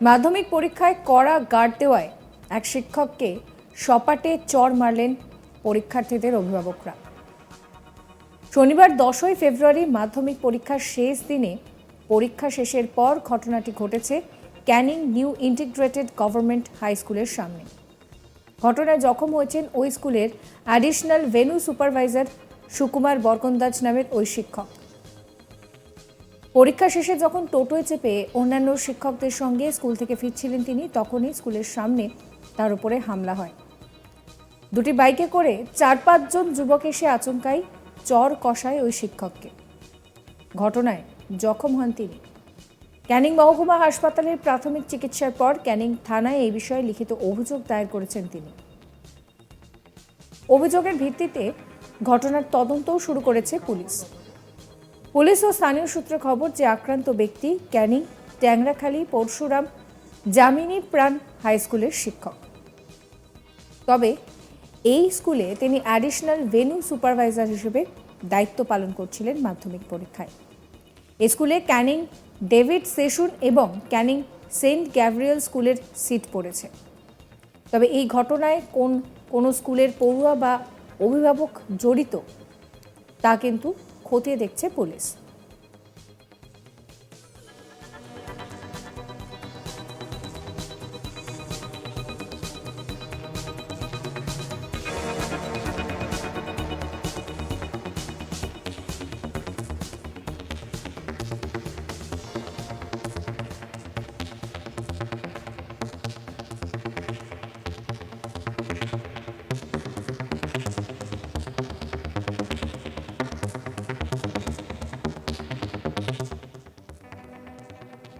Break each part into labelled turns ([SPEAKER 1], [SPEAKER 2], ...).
[SPEAKER 1] মাধ্যমিক পরীক্ষায় কড়া গার্ড দেওয়ায় এক শিক্ষককে সপাটে চর মারলেন পরীক্ষার্থীদের অভিভাবকরা। শনিবার দশই ফেব্রুয়ারি মাধ্যমিক পরীক্ষার শেষ দিনে পরীক্ষা শেষের পর ঘটনাটি ঘটেছে Canning new integrated government high স্কুলের সামনে। ঘটনায় জখম হয়েছেন ওই স্কুলের additional venue supervisor Sukumar Barkandaj নামের ওই শিক্ষক। পরীক্ষা শেষে যখন টোটোয় চেপে অন্যান্য শিক্ষকদের সঙ্গে স্কুল থেকে ফিরছিলেন তিনি, তখনই স্কুলের সামনে তার উপরে হামলা হয়। দুটি বাইকে করে চার পাঁচজন যুবক এসে আচমকাই চর কষায় ওই শিক্ষককে। ঘটনায় জখম হন তিনি। ক্যানিং মহকুমা হাসপাতালের প্রাথমিক চিকিৎসার পর ক্যানিং থানায় এই বিষয়ে লিখিত অভিযোগ দায়ের করেছেন তিনি। অভিযোগের ভিত্তিতে ঘটনার তদন্তও শুরু করেছে পুলিশ। পুলিশ ও স্থানীয় সূত্রে খবর যে আক্রান্ত ব্যক্তি ক্যানিং, ট্যাংরাখালী, পরশুরাম জামিনী প্রাণ হাই স্কুলের শিক্ষক। তবে এই স্কুলে তিনি অ্যাডিশনাল ভেনু সুপারভাইজার হিসেবে দায়িত্ব পালন করছিলেন মাধ্যমিক পরীক্ষায়। এই স্কুলে ক্যানিং ডেভিড সেশুন এবং ক্যানিং সেন্ট গ্যাব্রিয়েল স্কুলের সিট পড়েছে। তবে এই ঘটনায় কোন, কোনো স্কুলের পড়ুয়া বা অভিভাবক জড়িত, তা কিন্তু খতিয়ে দেখছে পুলিশ।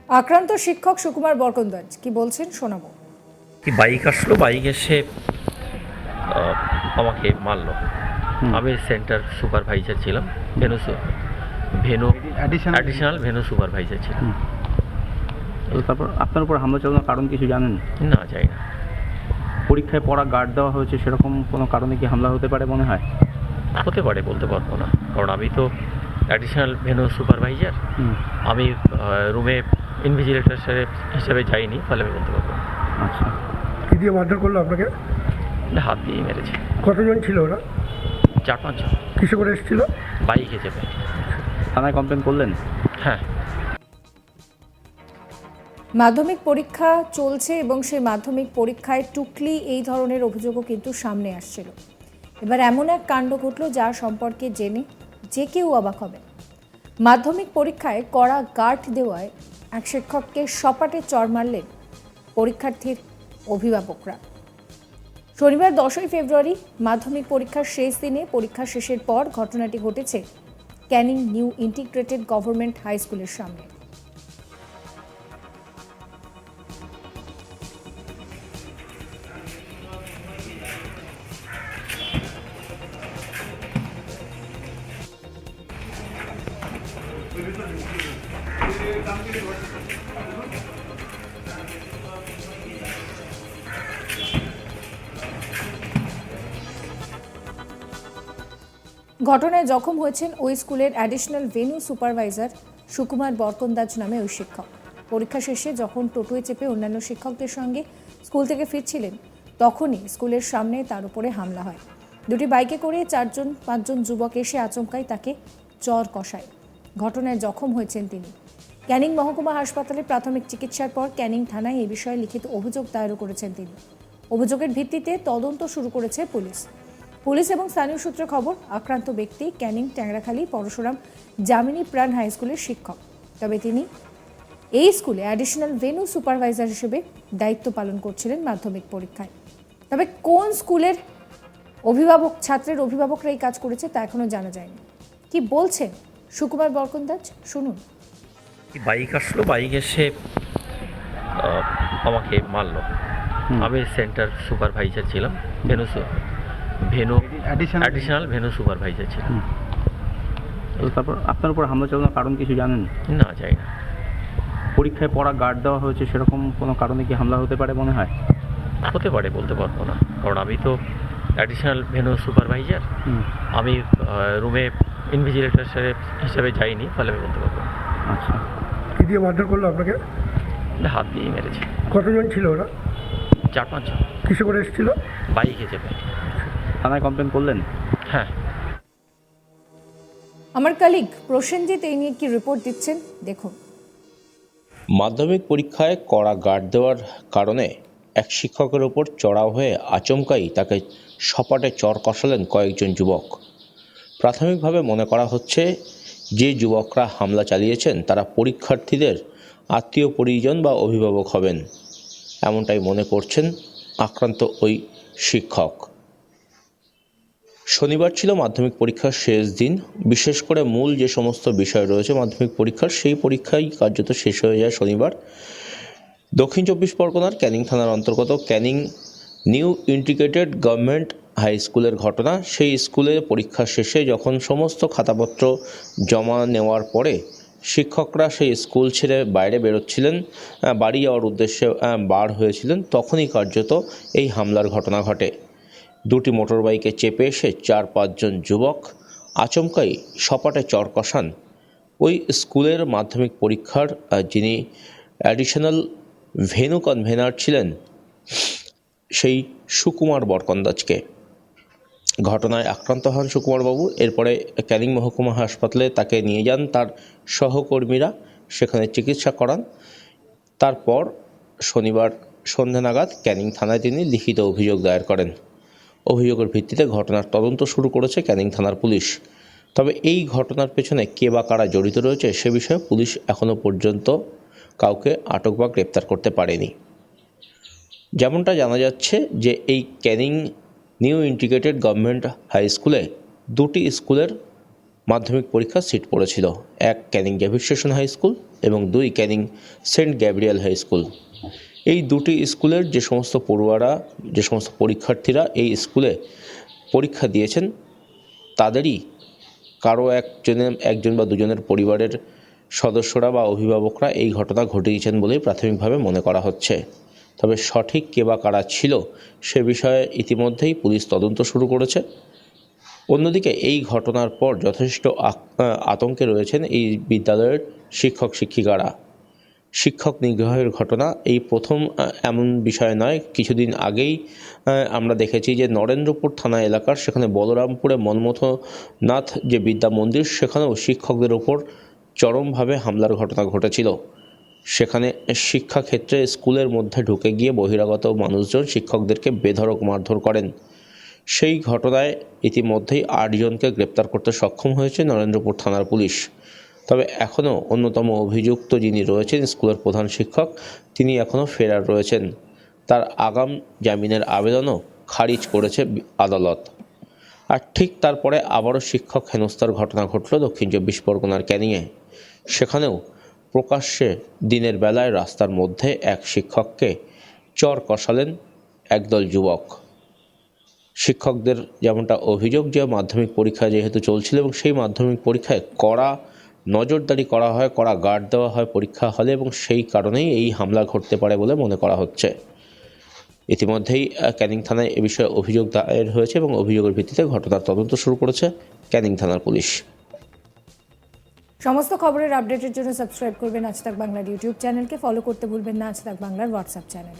[SPEAKER 1] আক্রান্ত শিক্ষক সুকুমার বরকন্দাজ কি বলছেন শোনাবো।
[SPEAKER 2] কি বাইক আসলো? বাইক এসে আমাকে মারলো। আমি সেন্টার সুপারভাইজার ছিলাম ভেনু সু- venue
[SPEAKER 3] additional
[SPEAKER 2] additional venue supervisor ছিলাম।
[SPEAKER 3] তারপর আপনার উপর হামলা চালানোর কারণ কিছু জানেন?
[SPEAKER 2] না যাই না।
[SPEAKER 3] পরীক্ষায় পড়া গার্ড দেওয়া হয়েছে সেরকম কোনো কারণে কি হামলা হতে পারে মনে হয়?
[SPEAKER 2] হতে পারে বলতে পারব না। কারণ আমি তো অ্যাডিশনাল ভেনু সুপারভাইজার। আমি রুমে ইনভিজিলেটর হিসেবে যাইনি ফলে আমি বলতে পারব
[SPEAKER 3] আচ্ছা।
[SPEAKER 4] কি দিয়ে মারধর করল আপনাকে?
[SPEAKER 2] হাত দিয়ে মেরেছে।
[SPEAKER 4] কতজন ছিল ওরা?
[SPEAKER 2] চার পাঁচজন
[SPEAKER 4] কিসে করে এসেছিল?
[SPEAKER 2] বাইকে চেপে।
[SPEAKER 3] থানায় কমপ্লেন করলেন?
[SPEAKER 2] হ্যাঁ।
[SPEAKER 1] মাধ্যমিক পরীক্ষা চলছে এবং সেই মাধ্যমিক পরীক্ষায় টুকলি এই ধরনের অভিযোগও কিন্তু সামনে আসছিল। এবার এমন এক কাণ্ড ঘটল যা সম্পর্কে জেনে যে কেউ অবাক হবে মাধ্যমিক পরীক্ষায় কড়া গার্ড দেওয়ায় এক শিক্ষককে সপাটে চর মারলেন পরীক্ষার্থীর অভিভাবকরা। শনিবার দশই ফেব্রুয়ারি মাধ্যমিক পরীক্ষার শেষ দিনে পরীক্ষা শেষের পর ঘটনাটি ঘটেছে Canning new integrated government high স্কুলের সামনে। ঘটনায় জখম হয়েছেন ওই স্কুলের additional venue supervisor Sukumar Barkandaj নামে ওই শিক্ষক। পরীক্ষা শেষে যখন টোটোয় চেপে অন্যান্য শিক্ষকদের সঙ্গে স্কুল থেকে ফিরছিলেন, তখনই স্কুলের সামনে তার উপরে হামলা হয়। দুটি বাইকে করে চারজন, পাঁচজন যুবক এসে আচমকাই তাকে চর কষায়। ঘটনায় জখম হয়েছেন তিনি। ক্যানিং মহকুমা হাসপাতালে প্রাথমিক চিকিৎসার পর ক্যানিং থানায় এ বিষয়ে লিখিত অভিযোগ দায়েরও করেছেন তিনি। অভিযোগের ভিত্তিতে তদন্ত শুরু করেছে পুলিশ। পুলিশ এবং স্থানীয় সূত্রে খবর আক্রান্ত ব্যক্তি ক্যানিং ট্যাংরাখালী পরশুরাম জামিনী প্রাণ হাই স্কুলের শিক্ষক। তবে তিনি এই স্কুলে অ্যাডিশনাল ভেনু সুপারভাইজার হিসেবে দায়িত্ব পালন করছিলেন মাধ্যমিক পরীক্ষায়। তবে কোন স্কুলের অভিভাবক ছাত্রের অভিভাবকরা এই কাজ করেছে তা এখনও জানা যায়নি। কি বলছেন সুকুমার বরকন্দাজ শুনুন।
[SPEAKER 2] বাইক আসলো বাইক এসে আহ, আমাকে মারলো। আমি সেন্টার সুপারভাইজার ছিলাম venue venue
[SPEAKER 3] additional
[SPEAKER 2] additional venue supervisor ছিলাম
[SPEAKER 3] তো তারপর আপনার উপর হামলা চালানোর কারণ কিছু জানেন?
[SPEAKER 2] না যাই না।
[SPEAKER 3] পরীক্ষায় পড়া গার্ড দেওয়া হয়েছে সেরকম কোনো কারণে কি হামলা হতে পারে মনে হয়?
[SPEAKER 2] হতে পারে বলতে পারব না। কারণ আমি তো অ্যাডিশনাল ভেনু সুপারভাইজার আমি রুমে ইনভিজিলেটর হিসেবে যাইনি ফলে আমি বলতে পারব
[SPEAKER 3] আচ্ছা।
[SPEAKER 4] কি দিয়ে মারধর করল আপনাকে?
[SPEAKER 2] হাত দিয়েই মেরেছে।
[SPEAKER 4] কতজন ছিল ওরা?
[SPEAKER 2] চার পাঁচজন।
[SPEAKER 4] কিসে করে এসেছিল?
[SPEAKER 2] বাইকে চেপে।
[SPEAKER 3] থানায় কমপ্লেন করলেন?
[SPEAKER 2] হ্যাঁ।
[SPEAKER 1] আমার কালিগ প্রসেনজিৎ এই নিয়ে কি রিপোর্ট দিচ্ছেন? দেখুন।
[SPEAKER 5] মাধ্যমিক পরীক্ষায় কড়া গার্ড দেওয়ার কারণে এক শিক্ষকের ওপর চড়াও হয়ে আচমকাই তাকে সপাটে চর কষালেন কয়েকজন যুবক। প্রাথমিকভাবে মনে করা হচ্ছে যে যুবকরা হামলা চালিয়েছেন তারা পরীক্ষার্থীদের আত্মীয় পরিজন বা অভিভাবক হবেন। এমনটাই মনে করছেন আক্রান্ত ওই শিক্ষক। শনিবার ছিল মাধ্যমিক পরীক্ষার শেষ দিন। বিশেষ করে মূল যে সমস্ত বিষয় রয়েছে মাধ্যমিক পরীক্ষার, সেই পরীক্ষাই কার্যত শেষ হয়ে যায় শনিবার। দক্ষিণ চব্বিশ পরগনার ক্যানিং থানার অন্তর্গত Canning new integrated government high স্কুলের ঘটনা, সেই স্কুলে পরীক্ষা শেষে যখন সমস্ত খাতাপত্র জমা নেওয়ার পরে শিক্ষকরা সেই স্কুল ছেড়ে বাইরে বেরোচ্ছিলেন বাড়ি যাওয়ার উদ্দেশ্যে বার হয়েছিলেন, তখনই কার্যত এই হামলার ঘটনা ঘটে। দুটি মোটরবাইকে চেপে এসে চার পাঁচজন যুবক আচমকাই সপাটে চর কষান। ওই স্কুলের মাধ্যমিক পরীক্ষার যিনি অ্যাডিশনাল ভেনু কনভেনার ছিলেন, সেই সুকুমার বরকন্দাজকে। ঘটনায় আক্রান্ত হন সুকুমারবাবু। এরপরে ক্যানিং মহকুমা হাসপাতালে তাকে নিয়ে যান তার সহকর্মীরা, সেখানে চিকিৎসা করান। তারপর শনিবার সন্ধ্যা নাগাদ ক্যানিং থানায় তিনি লিখিত অভিযোগ দায়ের করেন। অভিযোগের ভিত্তিতে ঘটনার তদন্ত শুরু করেছে ক্যানিং থানার পুলিশ। তবে এই ঘটনার পেছনে কে বা কারা জড়িত রয়েছে সে বিষয়ে পুলিশ এখনও পর্যন্ত কাউকে আটক বা গ্রেপ্তার করতে পারেনি। যেমনটা জানা যাচ্ছে যে এই Canning new integrated government high স্কুলে দুটি স্কুলের মাধ্যমিক পরীক্ষার সিট পড়েছিল, এক ক্যানিং গ্যাভিট স্টেশন হাই স্কুল এবং দুই Canning Saint Gabriel high school. এই দুটি স্কুলের যে সমস্ত পড়ুয়ারা, যে সমস্ত পরীক্ষার্থীরা এই স্কুলে পরীক্ষা দিয়েছেন, তাদেরই কারও একজনের একজন বা দুজনের পরিবারের সদস্যরা বা অভিভাবকরা এই ঘটনা ঘটিয়েছেন বলেই প্রাথমিকভাবে মনে করা হচ্ছে। তবে সঠিক কে বা কারা ছিল সে বিষয়ে ইতিমধ্যেই পুলিশ তদন্ত শুরু করেছে। অন্যদিকে এই ঘটনার পর যথেষ্ট আতঙ্কে রয়েছেন এই বিদ্যালয়ের শিক্ষক শিক্ষিকারা শিক্ষক নিগ্রহের ঘটনা, এই প্রথম এমন বিষয় নয়। কিছুদিন আগেই আমরা দেখেছি যে নরেন্দ্রপুর থানা এলাকার, সেখানে বলরামপুরে মনমথনাথ যে বিদ্যা মন্দির, সেখানেও শিক্ষকদের ওপর চরমভাবে হামলার ঘটনা ঘটেছিল। সেখানে শিক্ষাক্ষেত্রে স্কুলের মধ্যে ঢুকে গিয়ে বহিরাগত মানুষজন শিক্ষকদেরকে বেধড়ক মারধর করেন। সেই ঘটনায় ইতিমধ্যেই আটজনকে গ্রেপ্তার করতে সক্ষম হয়েছে নরেন্দ্রপুর থানার পুলিশ। তবে এখনও অন্যতম অভিযুক্ত যিনি রয়েছেন স্কুলের প্রধান শিক্ষক, তিনি এখনও ফেরার রয়েছেন। তার আগাম জামিনের আবেদনও খারিজ করেছে আদালত। আর ঠিক তারপরে আবারও শিক্ষক হেনস্থার ঘটনা ঘটল দক্ষিণ চব্বিশ পরগনার ক্যানিংয়ে। সেখানেও প্রকাশ্যে দিনের বেলায় রাস্তার মধ্যে এক শিক্ষককে চর কষালেন একদল যুবক। শিক্ষকদের যেমনটা অভিযোগ যে মাধ্যমিক পরীক্ষা যেহেতু চলছিল এবং সেই মাধ্যমিক পরীক্ষায় কড়া নজরদারি করা হয়, কড়া গার্ড দেওয়া হয়, পরীক্ষা হলে এবং সেই কারণেই এই হামলা ঘটতে পারে বলে মনে করা হচ্ছে। ইতিমধ্যেই ক্যানিং থানায় এ বিষয়ে অভিযোগ দায়ের হয়েছে এবং অভিযোগের ভিত্তিতে ঘটনার তদন্ত শুরু করেছে ক্যানিং থানার পুলিশ।
[SPEAKER 1] সমস্ত খবরের আপডেটের জন্য সাবস্ক্রাইব করবেন আজ তাক বাংলার ইউটিউব চ্যানেলকে। ফলো করতে ভুলবেন না আজ তাক বাংলার হোয়াটসঅ্যাপ চ্যানেল।